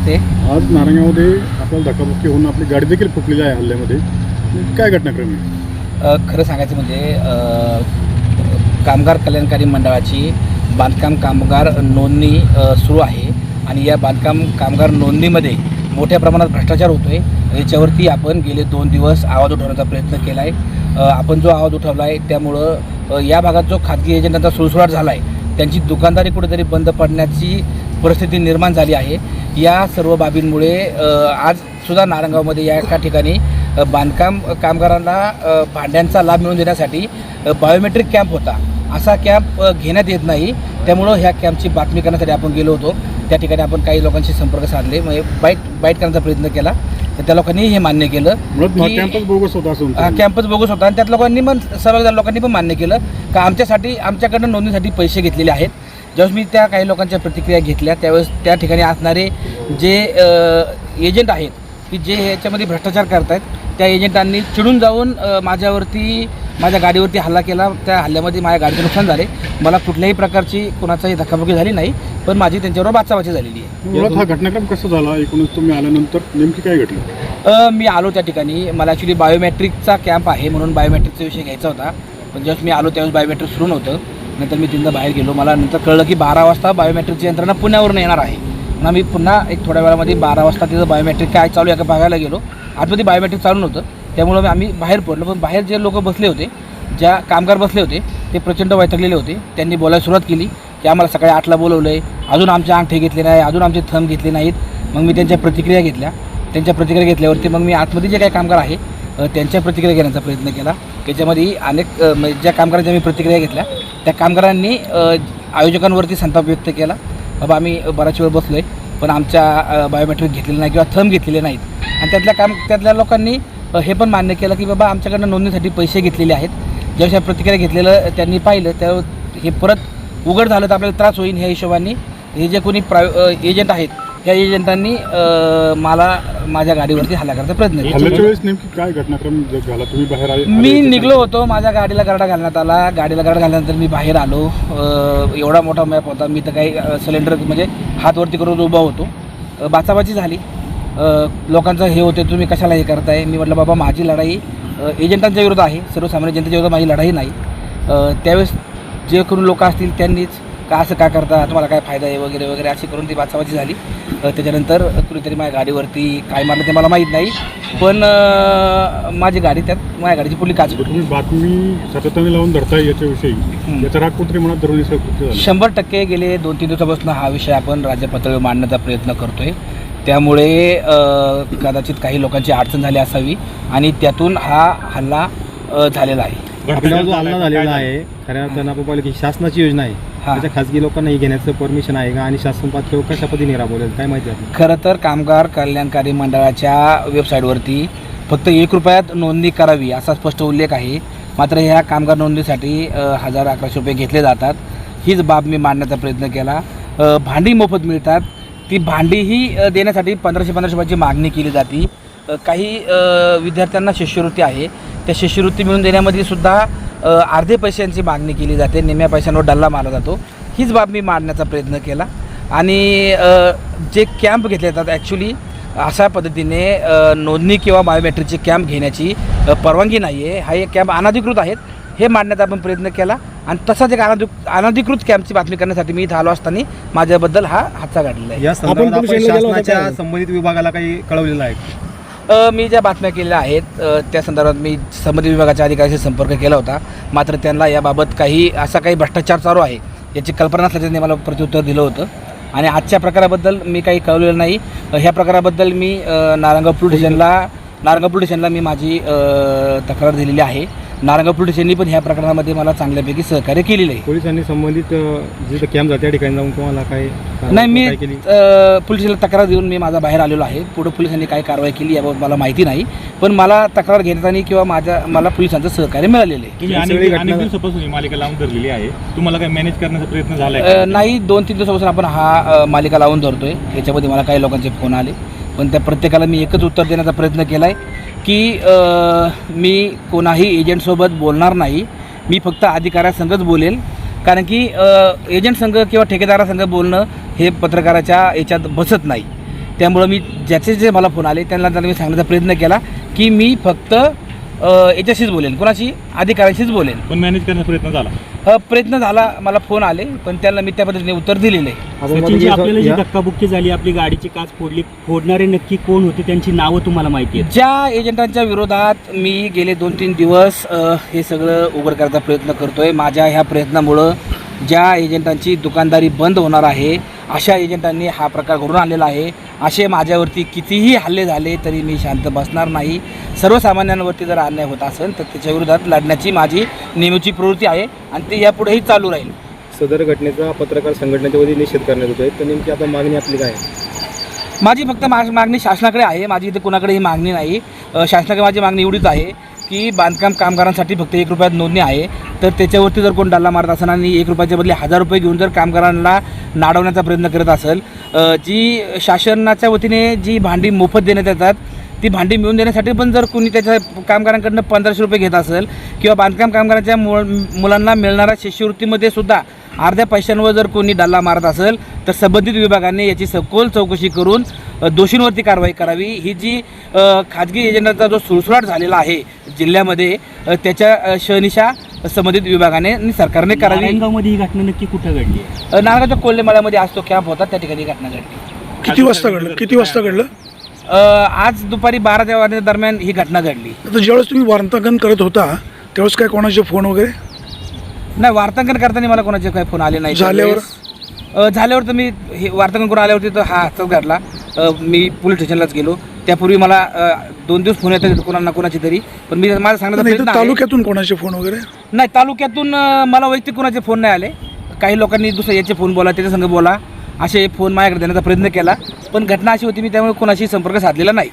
नमस्ते. आज नारंगामध्ये आपल्याला धक्काबुक्की होऊन आपली गाडी देखील फुटलेली आहे हल्ल्यामध्ये. काय घटनाक्रम आहे? खरं सांगायचं म्हणजे कामगार कल्याणकारी मंडळाची बांधकाम कामगार नोंदणी सुरू आहे. आणि या बांधकाम कामगार नोंदणीमध्ये मोठ्या प्रमाणात भ्रष्टाचार होतो आहे याच्यावरती आपण गेले दोन दिवस आवाज उठवण्याचा प्रयत्न केला आहे आपण जो आवाज उठवला आहे त्यामुळं या भागात जो खाजगी एजंटांचा सुळसुळाट झाला आहे त्यांची दुकानदारी कुठेतरी बंद पडण्याची परिस्थिती निर्माण झाली आहे. या सर्व बाबींमुळे आज सुद्धा नारंगावमध्ये या एका ठिकाणी बांधकाम कामगारांना भांड्यांचा लाभ मिळवून देण्यासाठी बायोमेट्रिक कॅम्प होता. असा कॅम्प घेण्यात येत नाही. त्यामुळं ह्या कॅम्पची बातमी करण्यासाठी आपण गेलो होतो. त्या ठिकाणी आपण काही लोकांशी संपर्क साधले. म्हणजे बाईट बाईट करण्याचा प्रयत्न केला. तर त्या लोकांनी हे मान्य केलं. कॅम्पस बोगस होता असून हा कॅम्पस बोगस होता आणि त्यात लोकांनी पण सहभागी लोकांनी पण मान्य केलं. का आमच्यासाठी आमच्याकडनं नोंदणीसाठी पैसे घेतलेले आहेत. ज्यावेळेस मी त्या काही लोकांच्या प्रतिक्रिया घेतल्या त्यावेळेस त्या ठिकाणी असणारे जे एजंट आहेत की जे ह्याच्यामध्ये भ्रष्टाचार करत आहेत त्या एजंटांनी चिडून जाऊन माझ्यावरती माझ्या गाडीवरती हल्ला केला. त्या हल्ल्यामध्ये माझ्या गाडीचं नुकसान झाले. मला कुठल्याही प्रकारची कुणाचाही धक्काबुक्की झाली नाही. पण माझी त्यांच्याबरोबर बाचाबाची झालेली आहे. मुळात हा घटनाक्रम कसा झाला? एकूणच तुम्ही आल्यानंतर नेमकी काय घडलं? अ, मी आलो त्या ठिकाणी. मला ॲक्च्युली बायोमेट्रिकचा कॅम्प आहे म्हणून बायोमेट्रिकचा विषय घ्यायचा होता. पण ज्यावेळेस मी आलो त्यावेळेस बायोमेट्रिक सुरू नव्हतं. नंतर मी तिथं बाहेर गेलो. मला नंतर कळलं की बारा वाजता बायोमेट्रिकची यंत्रणा पुण्यावरून येणार आहे. म्हणून मी पुन्हा एक थोड्या वेळामध्ये बारा वाजता तिथं बायोमेट्रिक काय चालू आहे का बघायला गेलो. आतमध्ये बायोमेट्रिक चालू नव्हतं. त्यामुळं आम्ही बाहेर पडलो. पण बाहेर जे लोक बसले होते ज्या कामगार बसले होते ते प्रचंड वैतागलेले होते. त्यांनी बोलायला सुरुवात केली. की आम्हाला सकाळी आठला बोलवलं आहे अजून आमचे अंगठे घेतले नाही अजून आमचे थंब घेतले नाहीत. मग मी त्यांच्या प्रतिक्रिया घेतल्या. त्यांच्या प्रतिक्रिया घेतल्यावरती मग मी आतमध्ये जे काही कामगार आहे त्यांच्या प्रतिक्रिया घेण्याचा प्रयत्न केला. त्याच्यामध्ये अनेक म्हणजे ज्या कामगारांच्या मी प्रतिक्रिया घेतल्या त्या कामगारांनी आयोजकांवरती संताप व्यक्त केला. बाबा आम्ही बराच वेळ बसलो आहे पण आमच्या बायोमेट्रिक घेतलेलं नाही किंवा थंब घेतलेले नाहीत. आणि त्यातल्या काम त्यातल्या लोकांनी हे पण मान्य केलं की बाबा आमच्याकडनं नोंदणीसाठी पैसे घेतलेले आहेत. ज्यावेळेस प्रतिक्रिया घेतलेलं त्यांनी पाहिलं त्या हे परत उघड झालं तर आपल्याला त्रास होईल ह्या हिशोबाने. हे जे कोणी प्राय एजंट आहेत त्या एजंटांनी मला माझ्या गाडीवरती हल्ला करायचा प्रयत्न केला मी निघलो होतो माझ्या गाडीला गाडा घालण्यात आला. गाडीला गाडा घालल्यानंतर मी बाहेर आलो. एवढा मोठा मॅप होता. मी तर काही सिलेंडर म्हणजे हात वरती करून उभा होतो. बाचाबाची झाली. लोकांचं हे होते तुम्ही कशाला हे करताय? मी म्हटलं बाबा माझी लढाई एजंटांच्या विरोधात आहे. सर्वसामान्य जनतेच्या विरोधात माझी लढाई नाही. त्यावेळेस जे करून लोक असतील त्यांनीच का असं का करता तुम्हाला काय फायदा आहे वगैरे वगैरे अशी करून ती बाचाबाची झाली. त्याच्यानंतर कुणीतरी माझ्या गाडीवरती काय मारलं ते मला माहीत नाही. पण माझी गाडी त्यात माझ्या गाडीची पुढली काच तुम्ही बातमी सातत्याने लावून धरताय याच्याविषयी. याचा राग कुठेतरी मनात धरून शंभर टक्के गेले दोन तीन दिवसापासून हा विषय आपण राज्य पातळीवर मांडण्याचा प्रयत्न करतोय. त्यामुळे कदाचित काही लोकांची अडचण झाली असावी आणि त्यातून हा हल्ला झालेला आहे. आपल्यावर जो हल्ला झालेला आहे खऱ्या अर्थानं आपण पाहिलं की शासनाची योजना आहे. हा. त्याच्या खासगी लोकांना ही घेण्याचं परमिशन आहे का? आणि शासन पातळीवर कशा पद्धतीने राबवलेलं? काय माहिती आहे खरं तर कामगार कल्याणकारी मंडळाच्या वेबसाईटवरती फक्त एक रुपयात नोंदणी करावी असा स्पष्ट उल्लेख आहे. मात्र ह्या कामगार नोंदणीसाठी हजार अकराशे रुपये घेतले जातात. हीच बाब मी मांडण्याचा प्रयत्न केला. भांडी मोफत मिळतात. ती भांडीही देण्यासाठी पंधराशे पंधराशे रुपयाची मागणी केली जाते. काही विद्यार्थ्यांना शिष्यवृत्ती आहे. त्या शिष्यवृत्ती मिळून देण्यामध्ये सुद्धा अर्धे पैशांची मागणी केली जाते. निम्म्या पैशांवर डल्ला मारला जातो. हीच बाब मी मांडण्याचा प्रयत्न केला. आणि जे कॅम्प घेतले जातात ॲक्च्युली अशा पद्धतीने नोंदणी किंवा बायोमेट्रिकचे कॅम्प घेण्याची परवानगी नाही आहे हा एक कॅम्प अनधिकृत आहेत. हे मांडण्याचा आपण प्रयत्न केला. आणि तसाच एक अनधिक अनधिकृत कॅम्पची बातमी करण्यासाठी मी इथं आलो असताना माझ्याबद्दल हा हातचा काढलेला आहे. या संदर्भात आपण शासनाच्या? संबंधित विभागाला काही कळवलेलं आहे मी ज्या बातम्या केलेल्या आहेत त्या संदर्भात मी संबंधित विभागाच्या अधिकाऱ्याशी संपर्क केला होता. मात्र त्यांना याबाबत काही असा काही भ्रष्टाचार चालू आहे याची कल्पना नसल्याचं त्यांनी मला प्रत्युत्तर दिलं होतं. आणि आजच्या प्रकाराबद्दल मी काही कळवलेलं नाही. ह्या प्रकाराबद्दल मी नारंगापूर नारायणगाव पोलीस स्टेशनला स्टेशनला मी माझी तक्रार दिलेली आहे. नारायणगाव पोलीस स्टेशननी पण ह्या प्रकरणामध्ये मला चांगल्यापैकी सहकार्य केलेलं आहे. पोलिसांनी संबंधित जिथं कॅम्प जाते त्या ठिकाणी जाऊन तुम्हाला काय नाही मी पोलिसाला तक्रार देऊन मी माझा बाहेर आलेलो आहे. पुढे पोलिसांनी काय कारवाई केली याबाबत मला माहिती नाही. पण मला तक्रार घेताना किंवा माझ्या मला पोलिसांचं सहकार्य मिळालेलं आहे. मालिका लावून धरलेली आहे. तुम्हाला काय मॅनेज करण्याचा प्रयत्न का? नाही दोन तीन दिवसापासून आपण हा मालिका लावून धरतोय. याच्यामध्ये मला काही लोकांचे फोन आले. पण त्या प्रत्येकाला मी एकच उत्तर देण्याचा प्रयत्न केला आहे की मी कोणाही एजंटसोबत बोलणार नाही. मी फक्त अधिकाऱ्यासंगच बोलेल. कारण की एजंट संघ किंवा ठेकेदारासंघ बोलणं हे पत्रकाराच्या याच्यात बसत नाही. त्यामुळं मी ज्याचे जे मला फोन आले त्यांना त्यांना मी सांगण्याचा प्रयत्न केला की मी फक्त अ, याच्याशीच बोलेन. कोणाशी? अधिकाऱ्यांशीच बोलेन. पण मॅनेज करण्याचा प्रयत्न झाला. अ, प्रयत्न झाला. मला फोन आले पण त्यांना मी त्या पद्धतीने उत्तर दिलेलं. आहे आपल्याला जी धक्काबुक्की झाली आपली गाडीची काच फोडली फोडणारे नक्की कोण होते? त्यांची नावं तुम्हाला माहिती आहेत. ज्या एजंटांच्या विरोधात मी गेले दोन तीन दिवस अ, हे सगळं उघड करायचा प्रयत्न करतोय. माझ्या ह्या प्रयत्नामुळं ज्या एजंटांची दुकानदारी बंद होणार आहे अशा एजंटांनी हा प्रकार घडून आणलेला आहे. असे माझ्यावरती कितीही हल्ले झाले तरी मी शांत बसणार नाही. सर्वसामान्यांवरती जर अन्याय होत असेल तर त्याच्या विरोधात लढण्याची माझी नेहमीची प्रवृत्ती आहे आणि ते यापुढेही चालू राहील. सदर घटनेचा पत्रकार संघटनेच्या वतीने निषेध करण्यात येतोय. तर नेमकी आता मागणी आपली काय आहे? माझी फक्त मागणी शासनाकडे आहे. माझी इथे कोणाकडे ही मागणी नाही. शासनाकडे माझी मागणी एवढीच आहे. की बांधकाम कामगारांसाठी फक्त एक रुपयात नोंदणी आहे. तर त्याच्यावरती जर कोण डल्ला मारत असेल आणि एक रुपयाच्या बदले हजार रुपये घेऊन जर कामगारांना नाडवण्याचा प्रयत्न करत असेल जी शासनाच्या वतीने जी भांडी मोफत देण्यात येतात ती भांडी मिळवून देण्यासाठी पण जर कोणी त्याच्या कामगारांकडनं पंधराशे रुपये घेत असेल किंवा बांधकाम कामगारांच्या मुलांना मिळणाऱ्या शिष्यवृत्तीमध्ये सुद्धा अर्ध्या पैशांवर जर कोणी डल्ला मारत असेल तर संबंधित विभागाने याची सखोल चौकशी करून दोषींवरती कारवाई करावी. ही जी खाजगी एजंटांचा जो सुळसुळाट झालेला आहे जिल्ह्यामध्ये त्याच्या अ, शहनिशा संबंधित विभागाने आणि सरकारने करावी. नारायणगावमध्ये ही घटना नक्की कुठं घडली? आहे कोल्हेमाळ्यामध्ये आज तो कॅम्प होता त्या ठिकाणी ही घटना घडली. किती वाजता घडलं? किती वाजता घडलं? अ, आज दुपारी बाराच्या वाजण्या दरम्यान ही घटना घडली. आता ज्यावेळेस तुम्ही वार्तांकन करत होता त्यावेळेस काय कोणाचे फोन वगैरे? नाही वार्तांकन करताना मला कोणाचे काही फोन आले नाही. झाल्यावर? अ, झाल्यावर तर मी हे वार्तांकन करून आल्यावरती तर हा हातच घातला. अ, मी पोलीस स्टेशनलाच गेलो. त्यापूर्वी मला अ, दोन दिवस फोन येतात कोणाला कोणाची तरी. पण मी माझा सांगण्याचा नाही प्रयत्न तर आहे. तालुक्यातून कोणाचे फोन वगैरे? नाही तालुक्यातून अ, मला वैयक्तिक कोणाचे फोन नाही आले. काही लोकांनी दुसरे याचे फोन बोला त्याच्या संग बोला. असे फोन माझ्याकडे देण्याचा प्रयत्न केला. पण घटना अशी होती मी त्यामुळे कोणाशी संपर्क साधलेला नाही.